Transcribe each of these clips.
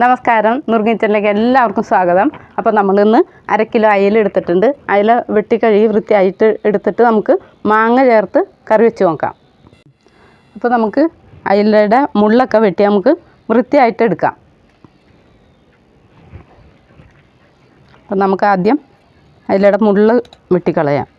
നമസ്കാരം. നുറുങ്ങിച്ചലിലേക്ക് എല്ലാവർക്കും സ്വാഗതം. അപ്പോൾ നമ്മളിന്ന് അര കിലോ അയല എടുത്തിട്ടുണ്ട്. അയല വെട്ടിക്കഴുകി വൃത്തിയായിട്ട് എടുത്തിട്ട് നമുക്ക് മാങ്ങ ചേർത്ത് കറി വെച്ച് നോക്കാം. അപ്പോൾ നമുക്ക് അയലയുടെ മുള്ളൊക്കെ വെട്ടി നമുക്ക് വൃത്തിയായിട്ട് എടുക്കാം. അപ്പം നമുക്ക് ആദ്യം അയലയുടെ മുള്ള് വെട്ടിക്കളയാം.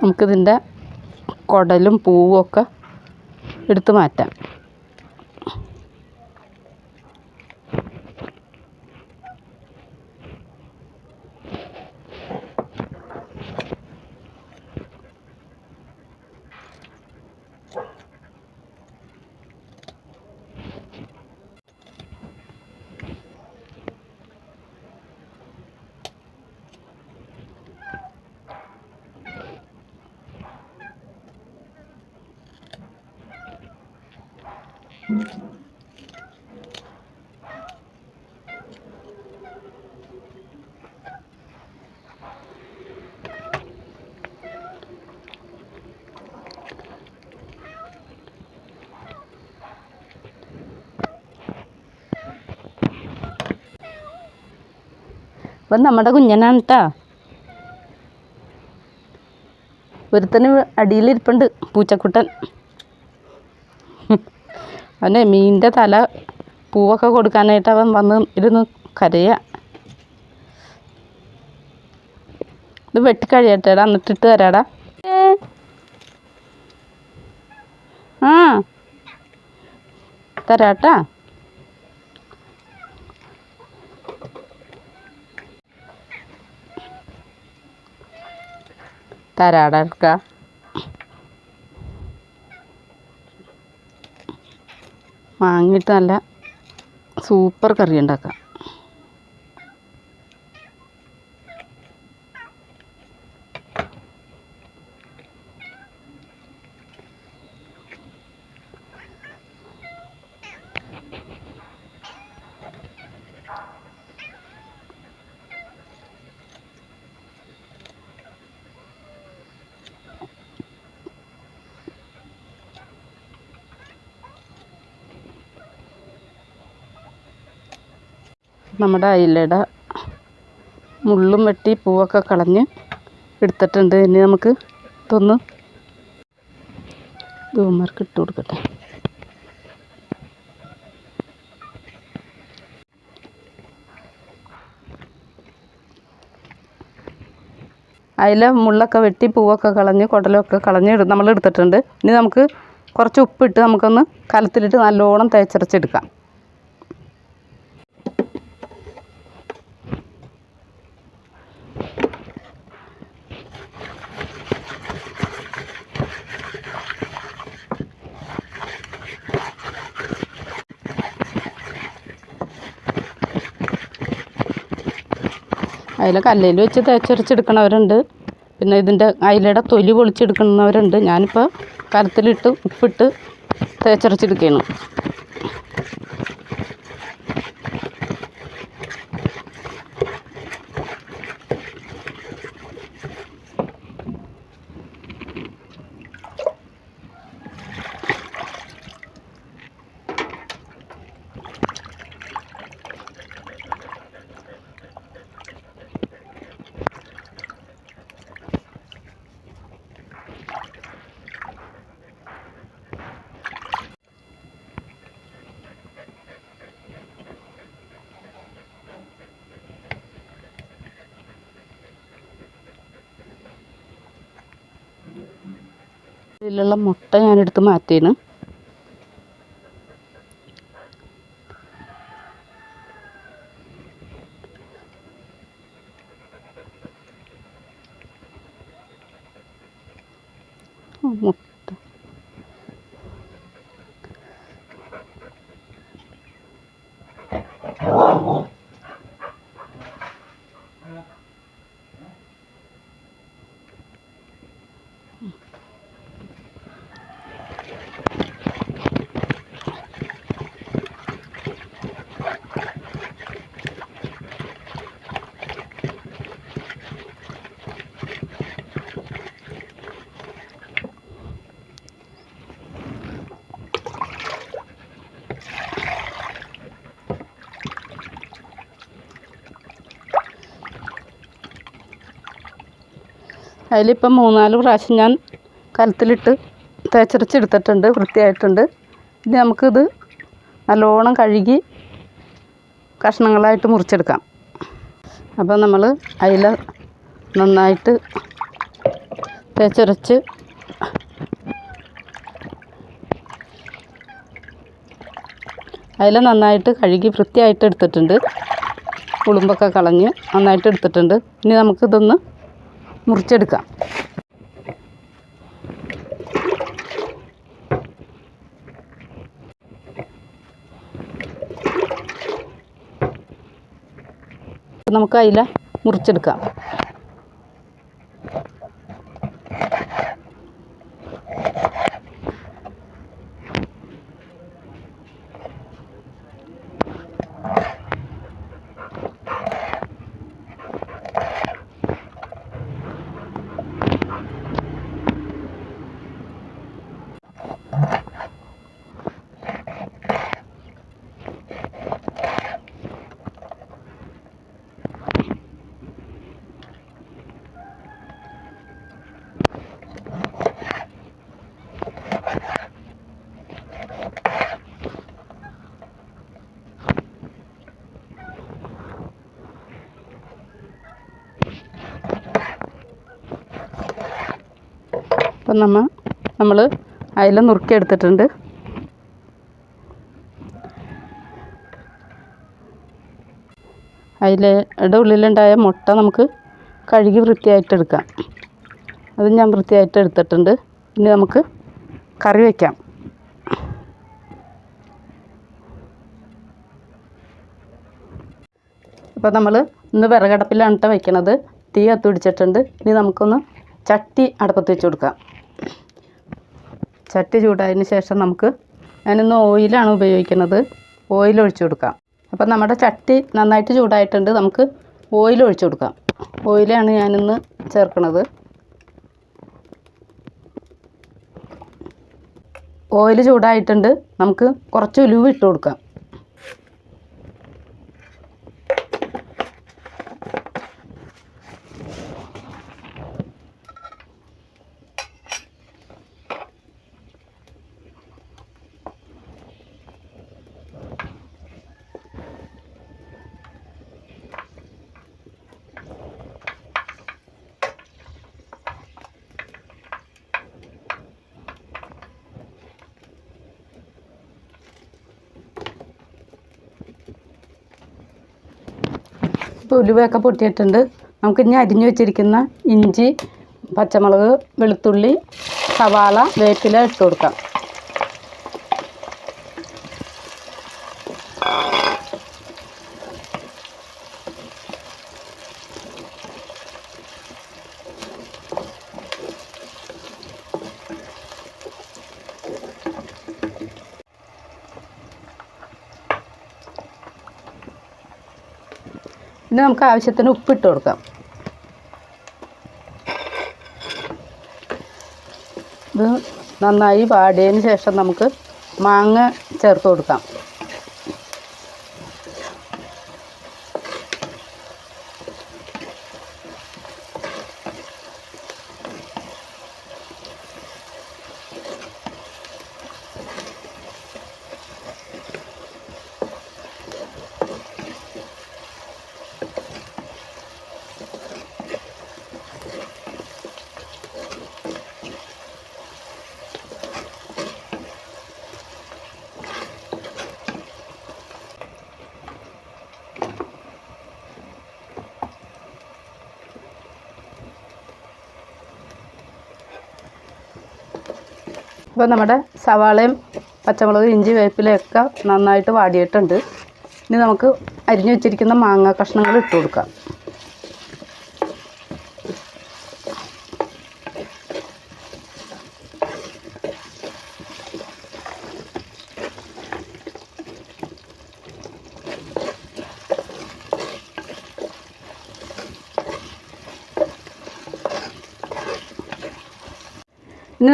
നമുക്കിതിന്റെ കുടലും പൂവും ഒക്കെ എടുത്ത് മാറ്റാം. ഇപ്പം നമ്മുടെ കുഞ്ഞനാണ് കേട്ടോ ഒരുത്തന് അടിയിലിരിപ്പുണ്ട് പൂച്ചക്കുട്ടൻ. അവന് മീനിന്റെ തല പൂവൊക്കെ കൊടുക്കാനായിട്ട് അവൻ വന്ന് ഇരുന്ന് കരയുക ഇത് വെട്ടിക്കഴിയട്ടേടാ എന്നിട്ടിട്ട് തരാടാ. ആ. തരാട്ടാ. തരാടാ വാങ്ങിയിട്ട് നല്ല സൂപ്പർ കറി ഉണ്ടാക്കാം. നമ്മുടെ അയിലയുടെ മുള്ളും വെട്ടി പൂവൊക്കെ കളഞ്ഞ് എടുത്തിട്ടുണ്ട്. ഇനി നമുക്ക് ഇതൊന്ന് ധൂമർക്ക് ഇട്ട് കൊടുക്കട്ടെ. അതിൽ മുള്ളൊക്കെ വെട്ടി പൂവൊക്കെ കളഞ്ഞ് കുടലൊക്കെ കളഞ്ഞ് നമ്മൾ എടുത്തിട്ടുണ്ട് ഇനി നമുക്ക് കുറച്ച് ഉപ്പിട്ട് നമുക്കൊന്ന് കലത്തിലിട്ട് നല്ലോണം തേച്ചരച്ചെടുക്കാം. അതിൽ കല്ലിൽ വെച്ച് തേച്ചരച്ചെടുക്കണവരുണ്ട്. പിന്നെ ഇതിന്റെ അയിലയുടെ തൊലി പൊളിച്ചെടുക്കുന്നവരുണ്ട് ഞാനിപ്പോൾ കരത്തിലിട്ട് ഉപ്പിട്ട് തേച്ചരച്ചെടുക്കുകയാണ് ഇതിലുള്ള മുട്ട ഞാനെടുത്ത് മാറ്റിയാണ്. മുട്ട അതിലിപ്പം മൂന്നാൽ പ്രാവശ്യം ഞാൻ കലത്തിലിട്ട് തേച്ചരച്ചെടുത്തിട്ടുണ്ട് വൃത്തിയായിട്ടുണ്ട്. ഇനി നമുക്കിത് നല്ലോണം കഴുകി കഷ്ണങ്ങളായിട്ട് മുറിച്ചെടുക്കാം. അപ്പോൾ നമ്മൾ അയില നന്നായിട്ട് തേച്ചരച്ച് അയില നന്നായിട്ട് കഴുകി വൃത്തിയായിട്ട് എടുത്തിട്ടുണ്ട്. ഉളുമ്പൊക്കെ കളഞ്ഞ് നന്നായിട്ട് എടുത്തിട്ടുണ്ട്. ഇനി നമുക്കിതൊന്ന് മുറിച്ചെടുക്കാം. നമുക്ക് അതിൽ മുറിച്ചെടുക്കാം. അപ്പം നമ്മൾ നമ്മൾ നുറുക്കി നുറുക്കിയെടുത്തിട്ടുണ്ട് അയിലയുടെ ഉള്ളിലുണ്ടായ മുട്ട നമുക്ക് കഴുകി വൃത്തിയായിട്ടെടുക്കാം അത് ഞാൻ വൃത്തിയായിട്ട് എടുത്തിട്ടുണ്ട്. ഇനി നമുക്ക് കറി വയ്ക്കാം അപ്പോൾ നമ്മൾ ഇന്ന് വിറകടപ്പിലാണ് വയ്ക്കണത് തീ കത്തുപിടിച്ചിട്ടുണ്ട് ഇനി നമുക്കൊന്ന് ചട്ടി അടുപ്പത്ത് വെച്ച് കൊടുക്കാം. ചട്ടി ചൂടായതിന് ശേഷം നമുക്ക് ഞാനിന്ന് ഓയിലാണ് ഉപയോഗിക്കുന്നത്. ഓയിൽ ഒഴിച്ചു കൊടുക്കാം. അപ്പം നമ്മുടെ ചട്ടി നന്നായിട്ട് ചൂടായിട്ടുണ്ട്. നമുക്ക് ഓയിൽ ഒഴിച്ചു കൊടുക്കാം. ഓയിലാണ് ഞാനിന്ന് ചേർക്കുന്നത്. ഓയിൽ ചൂടായിട്ടുണ്ട്. നമുക്ക് കുറച്ച് ഉലുവ ഇട്ട് കൊടുക്കാം ഇപ്പോൾ ഉലുവയൊക്കെ പൊട്ടിയിട്ടുണ്ട്. നമുക്ക് ഇനി അരിഞ്ഞു വെച്ചിരിക്കുന്ന ഇഞ്ചി പച്ചമുളക് വെളുത്തുള്ളി സവാള വേപ്പില ഇട്ട് കൊടുക്കാം. ഇനി നമുക്ക് ആവശ്യത്തിന് ഉപ്പിട്ട് കൊടുക്കാം. ഇത് നന്നായി വാടിയതിന് ശേഷം നമുക്ക് മാങ്ങ ചേർത്ത് കൊടുക്കാം. ഇപ്പോൾ നമ്മുടെ സവാളയും പച്ചമുളക് ഇഞ്ചി വേപ്പിലയൊക്കെ നന്നായിട്ട് വാടിയിട്ടുണ്ട്. ഇനി നമുക്ക് അരിഞ്ഞു വെച്ചിരിക്കുന്ന മാങ്ങ കഷ്ണങ്ങൾ ഇട്ട് കൊടുക്കാം.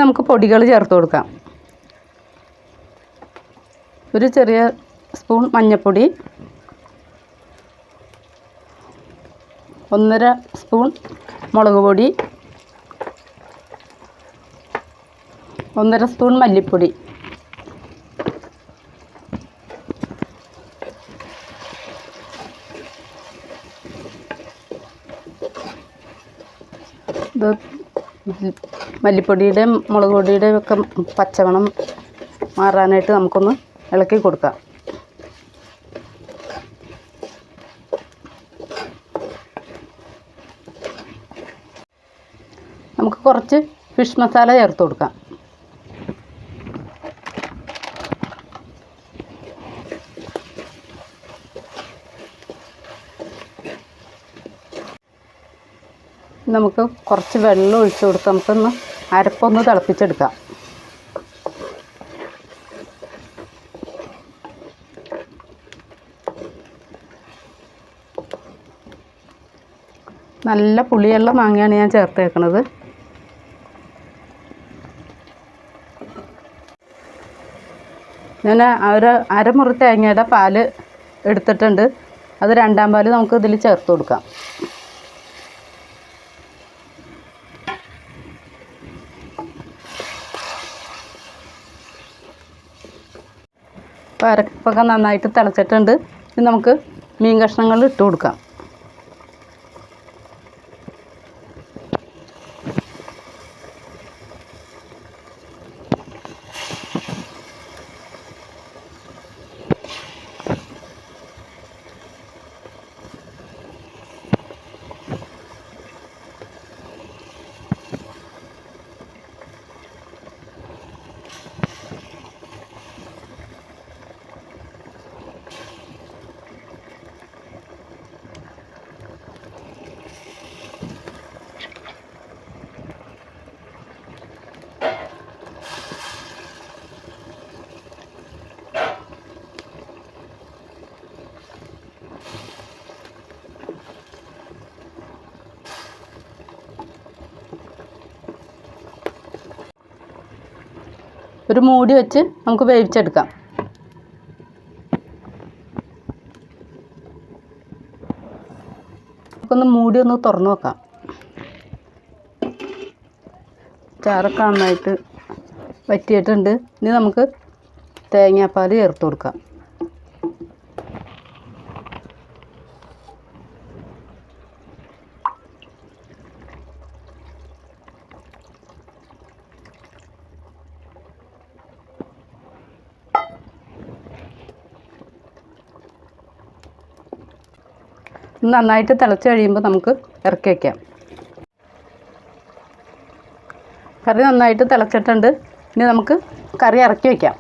നമുക്ക് പൊടികൾ ചേർത്ത് കൊടുക്കാം. ഒരു ചെറിയ സ്പൂൺ മഞ്ഞൾപ്പൊടി ഒന്നര സ്പൂൺ മുളക് പൊടി. ഒന്നര സ്പൂൺ മല്ലിപ്പൊടി. മല്ലിപ്പൊടിയുടെയും മുളക് പൊടിയുടെയും ഒക്കെ പച്ചമണം മാറാനായിട്ട് നമുക്കൊന്ന് ഇളക്കി കൊടുക്കാം. നമുക്ക് കുറച്ച് ഫിഷ് മസാല ചേർത്ത് കൊടുക്കാം. നമുക്ക് കുറച്ച് വെള്ളം ഒഴിച്ച് കൊടുത്ത് നമുക്കൊന്ന് അരപ്പൊന്ന് തിളപ്പിച്ചെടുക്കാം. നല്ല പുളിയുള്ള മാങ്ങയാണ് ഞാൻ ചേർത്തേക്കണത്. ഞാൻ ഒരു അരമുറി തേങ്ങയുടെ പാൽ എടുത്തിട്ടുണ്ട്. അത് രണ്ടാം പാൽ നമുക്ക് ഇതിൽ ചേർത്ത് കൊടുക്കാം. അരപ്പൊക്കെ നന്നായിട്ട് തിളച്ചിട്ടുണ്ട്. ഇനി നമുക്ക് മീൻ കഷ്ണങ്ങൾ ഇട്ട് കൊടുക്കാം. ഒരു മൂടി വെച്ച് നമുക്ക് വേവിച്ചെടുക്കാം. നമുക്കൊന്ന് മൂടി ഒന്ന് തുറന്നു നോക്കാം. ചാറൊക്കെ നന്നായിട്ട് വറ്റിയിട്ടുണ്ട്. ഇനി നമുക്ക് തേങ്ങാപ്പാൽ ചേർത്ത് കൊടുക്കാം. നന്നായിട്ട് തിളച്ച് കഴിയുമ്പോൾ നമുക്ക് ഇറക്കി വയ്ക്കാം കറി നന്നായിട്ട് തിളച്ചിട്ടുണ്ട്. ഇനി നമുക്ക് കറി ഇറക്കി വയ്ക്കാം